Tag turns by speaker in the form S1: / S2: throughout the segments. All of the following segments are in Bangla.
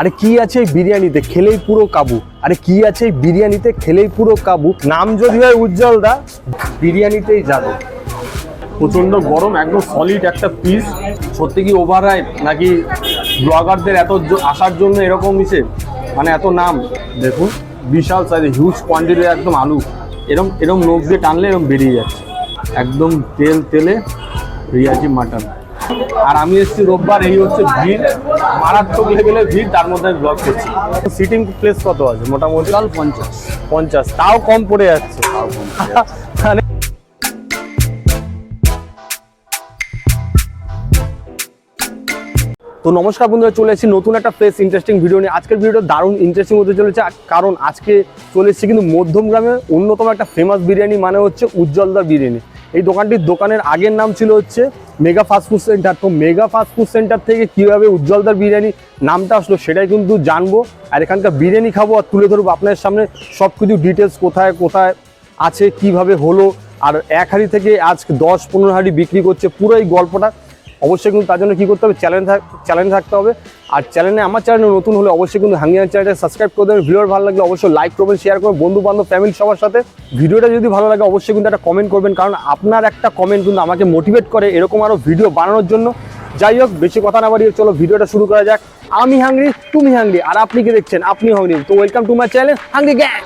S1: আরে কি আছে এই বিরিয়ানিতে? খেলেই পুরো কাবু। আরে কি আছে এই বিরিয়ানিতে? খেলেই পুরো কাবু। নাম যদি হয় উজ্জ্বল দা, বিরিয়ানিতেই যাবে। প্রচণ্ড গরম, একদম সলিড একটা পিস সত্যি কি ওভার নাকি ব্লগারদের এত আসার জন্য এরকম ইসে মানে এত নাম? দেখুন, বিশাল সাইজে হিউজ কোয়ান্টিটির একদম আলু। এরম এরম নখ দিয়ে টানলে এরম বেরিয়ে যাচ্ছে। একদম তেল, তেলে রিয়াজি মাটন আর আমি এসেছি রোববার এই হচ্ছে ভিড়। মারাত্মক লেভেলে ভিড় তার মধ্যে আমি ব্লগ করছি। সিটিং প্লেস কত আছে? মোটামুটি
S2: পঞ্চাশ।
S1: পঞ্চাশ। তাও কম পড়ে যাচ্ছে। তো নমস্কার বন্ধুরা, চলে এসেছি নতুন একটা ফ্রেশ ইন্টারেস্টিং ভিডিও নিয়ে। আজকের ভিডিওটা দারুণ ইন্টারেস্টিং হতে চলেছে কারণ আজকে চলে এসেছি কিন্তু মধ্যম গ্রামের অন্যতম একটা ফেমাস বিরিয়ানি মানে হচ্ছে উজ্জ্বলদার বিরিয়ানি। এই দোকানটির দোকানের আগের নাম ছিল হচ্ছে মেগা ফাস্ট ফুড সেন্টার তো মেগা ফাস্ট ফুড সেন্টার থেকে কীভাবে উজ্জ্বলদার বিরিয়ানি নামটা আসলো সেটাই কিন্তু জানব, আর এখানকার বিরিয়ানি খাব আর তুলে ধরবো আপনার সামনে সব কিছু ডিটেলস কোথায় কোথায় আছে, কীভাবে হলো, আর এক হাঁড়ি থেকে আজ দশ পনেরো হাঁড়ি বিক্রি করছে, পুরো এই গল্পটা অবশ্যই কিন্তু তার জন্য কী করতে হবে? চ্যালেঞ্জ চ্যালেঞ্জ থাকতে হবে। আর চ্যানেলে আমার চ্যানেল নতুন হলে অবশ্যই কিন্তু হাঙ্গিয়ান চ্যানেলটা সাবস্ক্রাইব করে দেবেন। ভিডিও ভালো লাগলে অবশ্যই লাইক করবেন শেয়ার করবেন। বন্ধু বান্ধব ফ্যামিলি সবার সাথে। ভিডিওটা যদি ভালো লাগে অবশ্যই কিন্তু একটা কমেন্ট করবেন। কারণ আপনার একটা কমেন্ট কিন্তু আমাকে মোটিভেট করে এরকম আরও ভিডিও বানানোর জন্য। যাই হোক, বেশি কথা না বাড়িয়ে চলো, ভিডিওটা শুরু করা যাক। আমি হাঙ্গরি তুমি হাঙ্গরি আর আপনি কি দেখছেন? আপনি হাঙ্গরি তো welcome to my channel hungry gang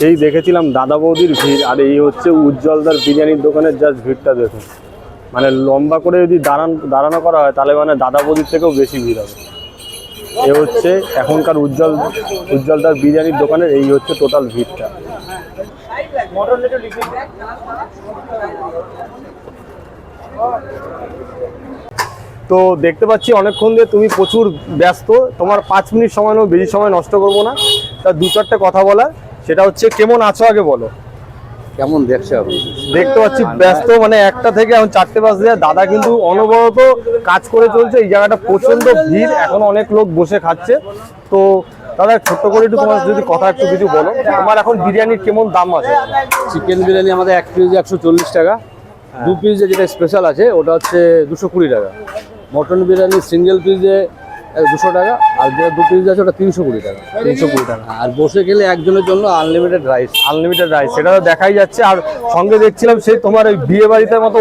S1: সেই দেখেছিলাম দাদা বৌদির ভিড়, আর এই হচ্ছে উজ্জ্বলদার বিরিয়ানির দোকানের জাস্ট ভিড়টা দেখুন। মানে লম্বা করে যদি দাঁড়ান, দাঁড়ানো করা হয়, তাহলে মানে দাদা বৌদির থেকেও বেশি ভিড় হবে। এ হচ্ছে এখনকার উজ্জ্বল, উজ্জ্বলদার বিরিয়ানির দোকানের এই হচ্ছে টোটাল ভিড়টা। তো দেখতে পাচ্ছি অনেকক্ষণ দিয়ে তুমি প্রচুর ব্যস্ত, তোমার পাঁচ মিনিট সময় বেশি সময় নষ্ট করব না। তা দু চারটে কথা বলা সেটা হচ্ছে কেমন আছো আগে বলো।
S2: কেমন দেখছে আপনি?
S1: দেখতে পাচ্ছি ব্যস্ত মানে একটা থেকে এখন চারটে বাজে দাদা কিন্তু অনবরত কাজ করে চলছে এই জায়গাটা প্রচণ্ড ভিড় এখন অনেক লোক বসে খাচ্ছে। তো দাদা ছোট্ট করে একটু তোমার যদি কথা একটু কিছু বলো তোমার এখন বিরিয়ানির কেমন দাম আছে?
S2: চিকেন বিরিয়ানি আমাদের এক পিস একশো চল্লিশ টাকা। দু পিসে যেটা স্পেশাল আছে ওটা হচ্ছে দুশো কুড়ি টাকা। মটন বিরিয়ানি সিঙ্গেল পিসে দুশো টাকা আর যেটা দু পিস আছে ওটা তিনশো কুড়ি টাকা।
S1: তিনশো কুড়ি টাকা।
S2: আর বসে গেলে একজনের জন্য আনলিমিটেড রাইস
S1: আনলিমিটেড রাইস সেটা তো দেখাই যাচ্ছে। আর সঙ্গে দেখছিলাম সেই তোমার ওই বিয়ে বাড়িতে মতো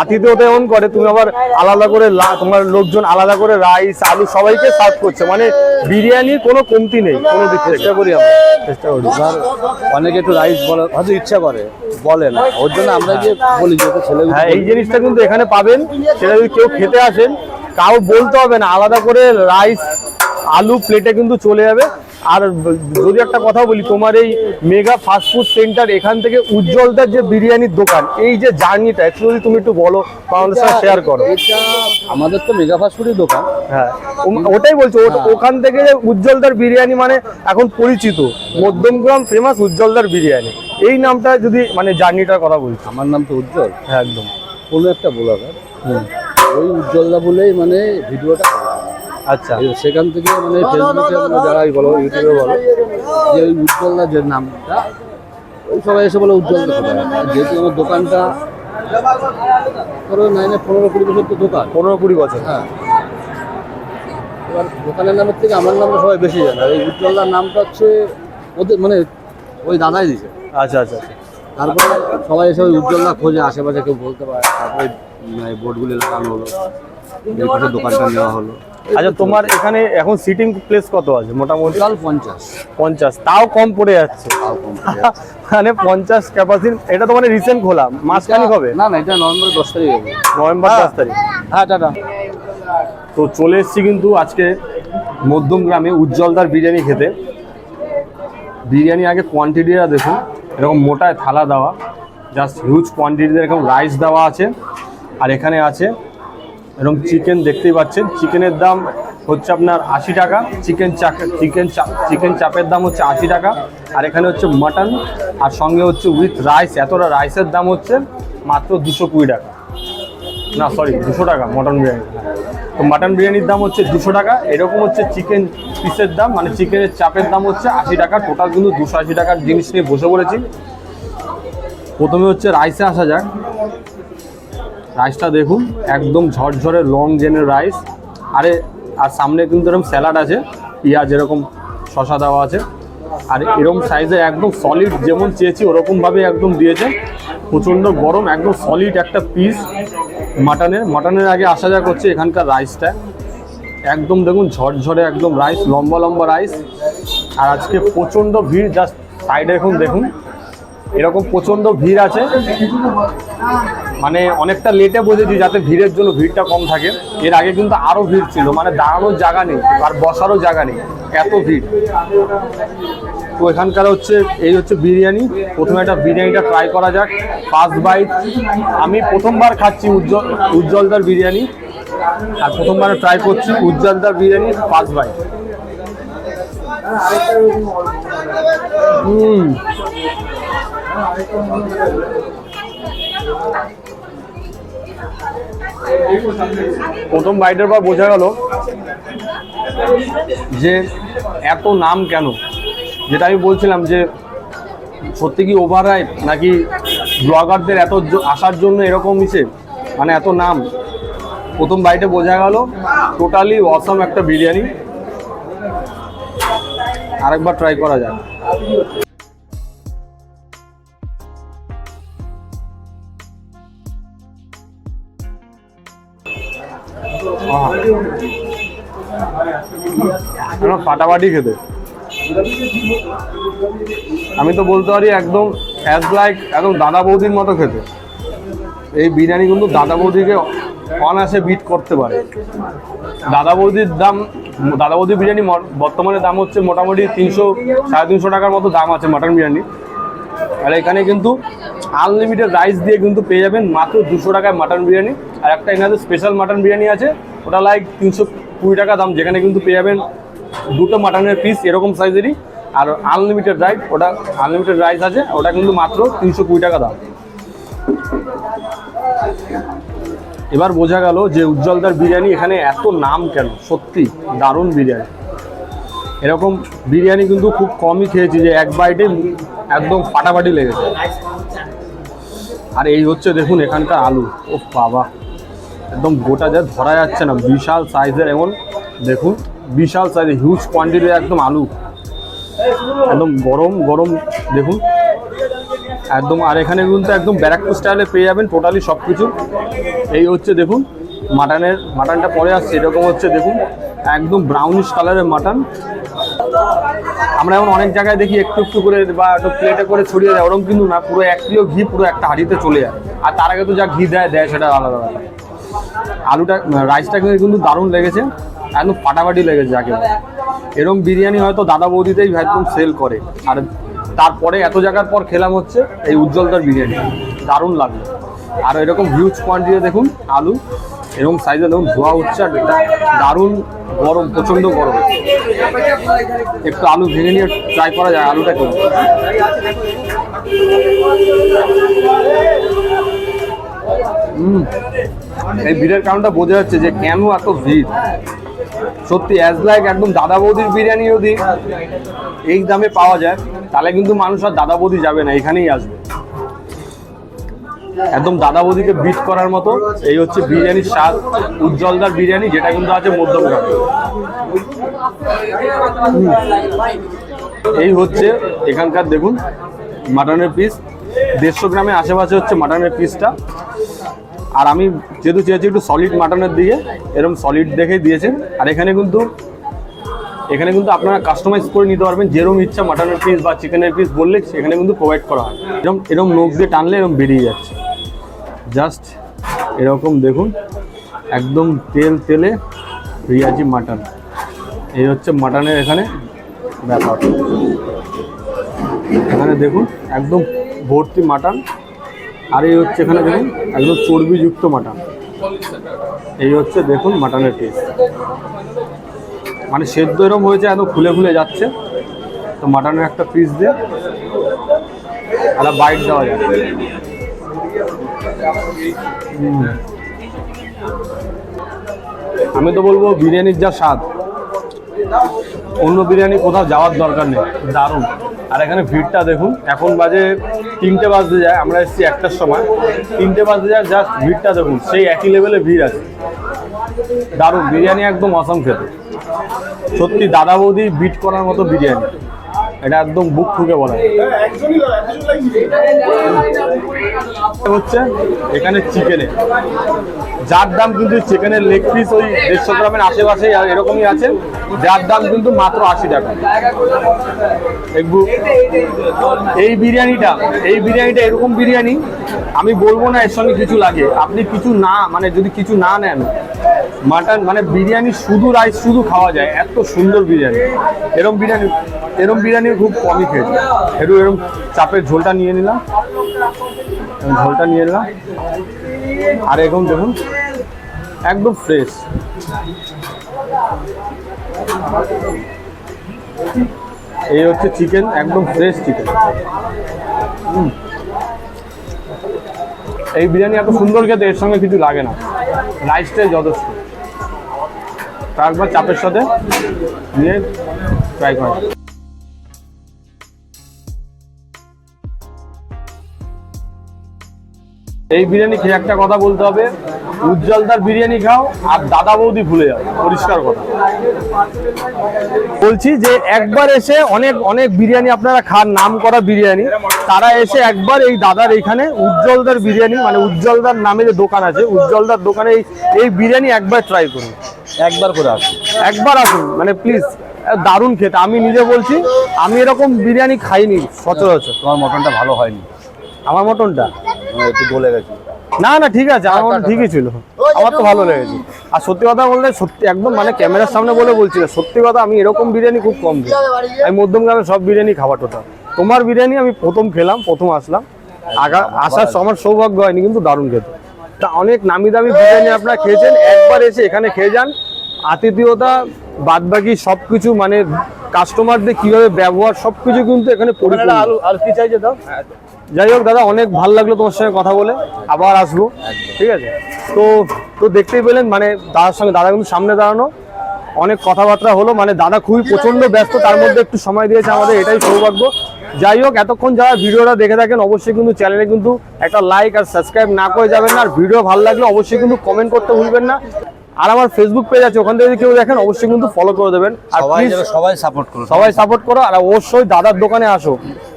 S1: আতিথেয়তা এমন করে তুমি আবার আলাদা করে তোমার লোকজন আলাদা করে রাইস আলু সবাইকে সার্ভ করছে। মানে বিরিয়ানির কোনো কমতি নেই। কোনো দিক থেকে।
S2: চেষ্টা করি আমরা।
S1: চেষ্টা করি।
S2: এবার অনেকে একটু রাইস বলে হয়তো ইচ্ছা করে বলে না। ওর জন্য আমরা যে বলি যে ছেলে
S1: হ্যাঁ এই জিনিসটা কিন্তু এখানে পাবেন। সেটা যদি কেউ খেতে আসেন কাউ বলতে হবে না আলাদা করে রাইস আলু প্লেটে কিন্তু চলে যাবে। আর যদি একটা কথা বলি তোমার এই মেগা ফাস্টফুড সেন্টার এখান থেকে উজ্জ্বলদার যে বিরিয়ানির দোকান এই যে জার্নিটা একটু যদি তুমি একটু বলো আমাদের সাথে শেয়ার করো।
S2: আমাদের তো মেগা ফাস্টফুডের দোকান।
S1: হ্যাঁ ওটাই বলছো ও- ওখান থেকে যে উজ্জ্বলদার বিরিয়ানি মানে এখন পরিচিত মধ্যমগ্রাম ফেমাস উজ্জ্বলদার বিরিয়ানি। এই নামটা যদি মানে জার্নিটার কথা বলছি।
S2: আমার নাম তো উজ্জ্বল।
S1: হ্যাঁ একদম।
S2: কোনো একটা ব্লগার ওই উজ্জ্বলদা বলেই মানে ভিডিওটা
S1: আচ্ছা।
S2: সেখান থেকে মানে ফেসবুকে যারাই বলো ইউটিউবে বলো যে ওই উজ্জ্বলদা যে নামটা ওই সবাই এসে বলে উজ্জ্বলদা যেহেতু আমার দোকানটা ধরো নাইনে পনেরো কুড়ি বছর তো দোকান।
S1: পনেরো কুড়ি বছর।
S2: হ্যাঁ। এবার দোকানের নামের থেকে আমার নামটা সবাই বেশি জানে। আর এই উজ্জ্বলদার নামটা হচ্ছে ওদের মানে ওই দাদাই দিছে
S1: আচ্ছা আচ্ছা আচ্ছা।
S2: তারপরে সবাই এসে ওই উজ্জ্বলদা খোঁজে আশেপাশে কেউ বলতে পারে তারপরে বোর্ডগুলি লাগানো হলো। এই পাশে দোকানটা নেওয়া হলো।
S1: আচ্ছা তোমার এখানে এখন সিটিং প্লেস কত আছে মোটামুটি?
S2: টোটাল পঞ্চাশ।
S1: পঞ্চাশ। তাও কম পড়ে যাচ্ছে।
S2: তাও কম
S1: মানে পঞ্চাশ ক্যাপাসিটি এটা তো মানে রিসেন্ট খোলা। মাসখানিক হবে?
S2: না না এটা নভেম্বর দশ তারিখ হবে।
S1: নভেম্বর দশ তারিখ।
S2: হ্যাঁ টাটা।
S1: তো চলে এসেছি কিন্তু আজকে মধ্যম গ্রামে উজ্জ্বলদার বিরিয়ানি খেতে। বিরিয়ানি আগে কোয়ান্টিটিটা দেখুন। এরকম মোটায় থালা দেওয়া। জাস্ট হিউজ কোয়ান্টিটিতে এরকম রাইস দেওয়া আছে। আর এখানে আছে এরকম চিকেন দেখতেই পাচ্ছেন চিকেনের দাম হচ্ছে আপনার আশি টাকা চিকেন চাপ চিকেন চাপ চিকেন চাপের দাম হচ্ছে আশি টাকা, আর এখানে হচ্ছে মাটন আর সঙ্গে হচ্ছে উইথ রাইস এতটা রাইসের দাম হচ্ছে মাত্র দুশো কুড়ি টাকা। না সরি দুশো টাকা মটন বিরিয়ানি। তো মাটন বিরিয়ানির দাম হচ্ছে দুশো টাকা, এরকম হচ্ছে চিকেন পিসের দাম মানে চিকেনের চাপের দাম হচ্ছে আশি টাকা টোটাল কিন্তু দুশো আশি টাকার জিনিস নিয়ে বসে পড়েছি। প্রথমে হচ্ছে রাইসে আসা যাক। রাইসটা দেখুন, একদম ঝরঝরে লং জেনের রাইস আরে, আর সামনে কিন্তু এরকম স্যালাড আছে, পেঁয়াজ এরকম শশা দেওয়া আছে। আর এরকম সাইজে একদম সলিড যেমন চেয়েছি, ওরকমভাবে একদম দিয়েছে। প্রচণ্ড গরম, একদম সলিড একটা পিস মাটনের মাটনের আগে আসা যাক হচ্ছে এখানকার রাইসটা একদম দেখুন ঝরঝরে একদম রাইস লম্বা লম্বা রাইস আর আজকে প্রচণ্ড ভিড় জাস্ট সাইডে এখন দেখুন। এরকম প্রচণ্ড ভিড় আছে। মানে অনেকটা লেটে বসেছি যাতে ভিড়ের জন্য ভিড়টা কম থাকে। এর আগে কিন্তু আরও ভিড় ছিল মানে দাঁড়ানোর জায়গা নেই আর বসারও জায়গা নেই, এত ভিড়। তো এখানকার হচ্ছে, এই হচ্ছে বিরিয়ানি। প্রথমে একটা বিরিয়ানিটা ট্রাই করা যাক। ফার্স্ট বাইট আমি প্রথমবার খাচ্ছি উজ্জ্বল, উজ্জ্বলদার বিরিয়ানি। আর প্রথমবার ট্রাই করছি উজ্জ্বলদার বিরিয়ানি ফার্স্ট বাইট হুম। প্রথম বাইটের পর বোঝা গেল যে এত নাম কেন? যেটা আমি বলছিলাম যে সত্যি কি ওভার নাকি ব্লগারদের এত আসার জন্য এরকম ইসে মানে এত নাম। প্রথম বাইটে বোঝা গেল টোটালি অসম একটা বিরিয়ানি। আরেকবার ট্রাই করা যাক। ফাটাফাটি খেতে। আমি তো বলতে পারি একদম অ্যাজ লাইক একদম দাদা বৌদির মতো খেতে। এই বিরিয়ানি কিন্তু দাদা বৌদিকে অনায়াসে বিট করতে পারে। দাদা বৌদির দাম, দাদা বৌদির বিরিয়ানি বর্তমানে দাম হচ্ছে মোটামুটি তিনশো, সাড়ে তিনশো টাকার মতো দাম আছে মাটন বিরিয়ানি। আর এখানে কিন্তু আনলিমিটেড রাইস দিয়ে কিন্তু পেয়ে যাবেন মাত্র দুশো টাকায় মাটন বিরিয়ানি। আর একটা এখানে স্পেশাল মাটন বিরিয়ানি আছে, ওটা লাইক তিনশো কুড়ি টাকা দাম, যেখানে কিন্তু পেয়ে যাবেন দুটো মাটনের পিস এরকম সাইজেরই আর আনলিমিটেড রাইস ওটা আনলিমিটেড রাইস আছে, ওটা কিন্তু মাত্র তিনশো কুড়ি টাকা দাম। এবার বোঝা গেল যে উজ্জ্বলদার বিরিয়ানি এখানে এত নাম কেন? সত্যি, দারুণ বিরিয়ানি। এরকম বিরিয়ানি কিন্তু খুব কমই খেয়েছি যে এক বাইটে একদম ফাটাফাটি লেগেছে। আর এই হচ্ছে দেখুন এখানকার আলু। ও বাবা, একদম গোটা যা ধরা যাচ্ছে না, বিশাল সাইজের এমন, দেখুন। বিশাল সাইজের হিউজ কোয়ান্টিটির একদম আলু। একদম গরম গরম, দেখুন। একদম, আর এখানে কিন্তু একদম ব্যারাকপুর স্টাইলে পেয়ে যাবেন টোটালি সব কিছু এই হচ্ছে দেখুন মাটনের মাটনটা পরে আসছে, এরকম হচ্ছে দেখুন, একদম ব্রাউনিশ কালারের মাটন আমরা এখন অনেক জায়গায় দেখি একটু একটু করে বা একটু প্লেটে করে ছড়িয়ে দেয় ওরকম কিন্তু না, পুরো এক কিলো ঘি, পুরো একটা হাঁড়িতে চলে যায়। আর তার আগে তো যা ঘি দেয় দেয় সেটা আলাদা আলাদা আলুটা রাইসটা কিন্তু দারুণ লেগেছে। একদম ফাটাফাটি লেগেছে যাকে। এরকম বিরিয়ানি হয়তো দাদা বৌদিতেই একদম সেল করে। আর তারপরে এত জায়গার পর খেলাম হচ্ছে এই উজ্জ্বলদার বিরিয়ানি। দারুণ লাগল। আর এরকম হিউজ কোয়ান্টিটি দেখুন আলু, এরকম সাইজে দেখুন ধোয়া হচ্ছে আর দারুণ গরম, প্রচণ্ড গরম। একটু আলু ভেঙে নিয়ে ট্রাই করা যায়, আলুটা হুম এই ভিড়ের কারণটা বোঝা যাচ্ছে যে কেন এত ভিড়। সত্যি অ্যাজ লাইক একদম দাদা বৌদির বিরিয়ানি যদি এই দামে পাওয়া যায়, তাহলে কিন্তু মানুষ আর দাদা বৌদি যাবে না, এখানেই আসবে। একদম দাদা বৌদিকে বিট করার মতো, এই হচ্ছে বিরিয়ানির স্বাদ, উজ্জ্বলদার বিরিয়ানি, যেটা কিন্তু আছে মধ্যমগ্রামে। এই হচ্ছে এখানকার, দেখুন মাটনের পিস দেড়শো গ্রামের আশেপাশে হচ্ছে মাটনের পিসটা আর আমি যেহেতু চেয়েছি একটু সলিড মাটনের দিকে, এরকম সলিড দেখেই দিয়েছে। আর এখানে কিন্তু এখানে কিন্তু আপনারা কাস্টমাইজ করে নিতে পারবেন, যেরকম ইচ্ছা মাটনের পিস বা চিকেনের পিস বললে সেখানে কিন্তু প্রোভাইড করা হয়। এরকম এরকম নোখ দিয়ে টানলে এরকম বেরিয়ে যাচ্ছে। জাস্ট এরকম দেখুন, একদম তেল তেলে রিয়াজি মাটন এই হচ্ছে মাটনের এখানে ব্যাপার। এখানে দেখুন, একদম ভর্তি মাটন আর এই হচ্ছে এখানে দেখুন, একদম চর্বিযুক্ত মাটন। এই হচ্ছে দেখুন মাটনের পিস মানে সেদ্ধ এরম হয়েছে এত খুলে খুলে যাচ্ছে। তো মাটনের একটা পিস দিয়ে একটা বাইট দেওয়া যায়। আমি তো বলব বিরিয়ানির যা স্বাদ, অন্য বিরিয়ানি কোথাও যাওয়ার দরকার নেই, দারুণ। আর এখানে ভিড়টা দেখুন, এখন বাজে তিনটে বাজতে যায়, আমরা এসেছি একটার সময়। তিনটে বাজতে যায় জাস্ট ভিড়টা দেখুন, সেই একই লেভেলে ভিড় আছে। দারুণ, বিরিয়ানি একদম অসম খেতে। সত্যি দাদা বৌদি বিট করার মতো বিরিয়ানি। এটা একদম বুক ঠুকে বলা। হচ্ছে এখানে চিকেনে যার দাম কিন্তু চিকেনের লেগ পিস ওই দেড়শো গ্রামের আশেপাশে এরকমই আছে। যার দাম কিন্তু মাত্র আশি টাকা। এই বিরিয়ানিটা এই বিরিয়ানিটা এরকম বিরিয়ানি, আমি বলব না এর সঙ্গে কিছু লাগে। আপনি কিছু না মানে যদি কিছু না নেন, মাটন মানে বিরিয়ানি শুধু রাইস শুধু খাওয়া যায়। এত সুন্দর বিরিয়ানি। এরম বিরিয়ানি এরম বিরিয়ানি খুব কমই খেয়েছি। একটু এরম চাপের ঝোলটা নিয়ে নিলাম। ঝোলটা নিয়ে নিলাম। আর এরকম দেখুন, একদম ফ্রেশ এই হচ্ছে চিকেন একদম ফ্রেশ চিকেন এই বিরিয়ানি এত সুন্দর খেতে, এর সঙ্গে কিছু লাগে না। রাইসটাই যথেষ্ট। একবার চাপের সাথে নিয়ে ট্রাই করা এই বিরিয়ানি খেয়ে একটা কথা বলতে হবে। উজ্জ্বলদার বিরিয়ানি খাও আর দাদা বৌদি ভুলে যাও। পরিষ্কার কথা। বলছি যে একবার এসে অনেক অনেক বিরিয়ানি আপনারা খান, নাম করা বিরিয়ানি। তারা এসে একবার এই দাদার এইখানে উজ্জ্বলদার বিরিয়ানি মানে উজ্জ্বলদার নামে যে দোকান আছে। উজ্জ্বলদার দোকানে এই এই বিরিয়ানি একবার ট্রাই করুন।
S2: একবার করে আসুন।
S1: একবার আসুন মানে প্লিজ দারুণ খেতে। আমি নিজে বলছি, আমি এরকম বিরিয়ানি খাইনি সচরাচর।
S2: তোমার মটনটা ভালো হয়নি।
S1: আমার মটনটা?
S2: আমার একটু গলে গেছে।
S1: না না ঠিক আছে আমার মটন ঠিকই ছিল। আমার তো ভালো লেগেছে। আর সত্যি কথা বললে সত্যি একদম মানে ক্যামেরার সামনে বলে বলছি না সত্যি কথা আমি এরকম বিরিয়ানি খুব কম খাই। আমি মধ্যম গ্রামে সব বিরিয়ানি খাবার টোটাল। তোমার বিরিয়ানি আমি প্রথম খেলাম প্রথম আসলাম। আগা আসার স- আমার সৌভাগ্য হয়নি কিন্তু দারুণ খেতে। তা অনেক নামি দামি বিরিয়ানি আপনারা খেয়েছেন একবার এসে এখানে খেয়ে যান। আতিথেয়তা বাদবাকি সব কিছু মানে কাস্টমারদের কীভাবে ব্যবহার সব কিছু কিন্তু এখানে যাই হোক দাদা অনেক ভালো লাগল তোমার সঙ্গে কথা বলে। আবার আসব। ঠিক আছে? তো তো দেখতেই পেলেন মানে দাদার সঙ্গে দাদা কিন্তু সামনে দাঁড়ানো। অনেক কথাবার্তা হলো মানে দাদা খুবই প্রচণ্ড ব্যস্ত তার মধ্যে একটু সময় দিয়েছে আমাদের এটাই সৌভাগ্য। যাই হোক এতক্ষণ যারা ভিডিওটা দেখে থাকেন অবশ্যই কিন্তু চ্যানেলে কিন্তু একটা লাইক আর সাবস্ক্রাইব না করে যাবেন না। আর ভিডিও ভালো লাগলে অবশ্যই কিন্তু কমেন্ট করতে ভুলবেন না। আর আমার ফেসবুক পেজ আছে ওখান থেকে যদি কেউ দেখেন অবশ্যই কিন্তু ফলো করে দেবেন। আর
S2: সবাই সবাই সাপোর্ট করো
S1: সবাই সাপোর্ট করো আর অবশ্যই দাদার দোকানে আসো।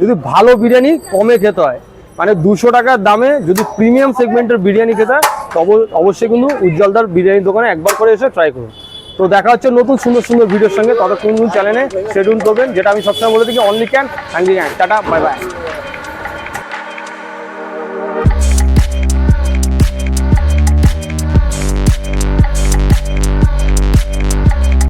S1: যদি ভালো বিরিয়ানি কমে খেতে হয় মানে দুশো টাকার দামে যদি প্রিমিয়াম সেগমেন্টের বিরিয়ানি খেতে হয় অবশ্যই কিন্তু উজ্জ্বলদার বিরিয়ানির দোকানে একবার করে এসে ট্রাই করুন। তো দেখা হচ্ছে নতুন সুন্দর সুন্দর ভিডিওর সঙ্গে ততক্ষণ চ্যানেলে শেডিউল করবেন যেটা আমি সবসময় বলে থাকি only can and ta-ta bye bye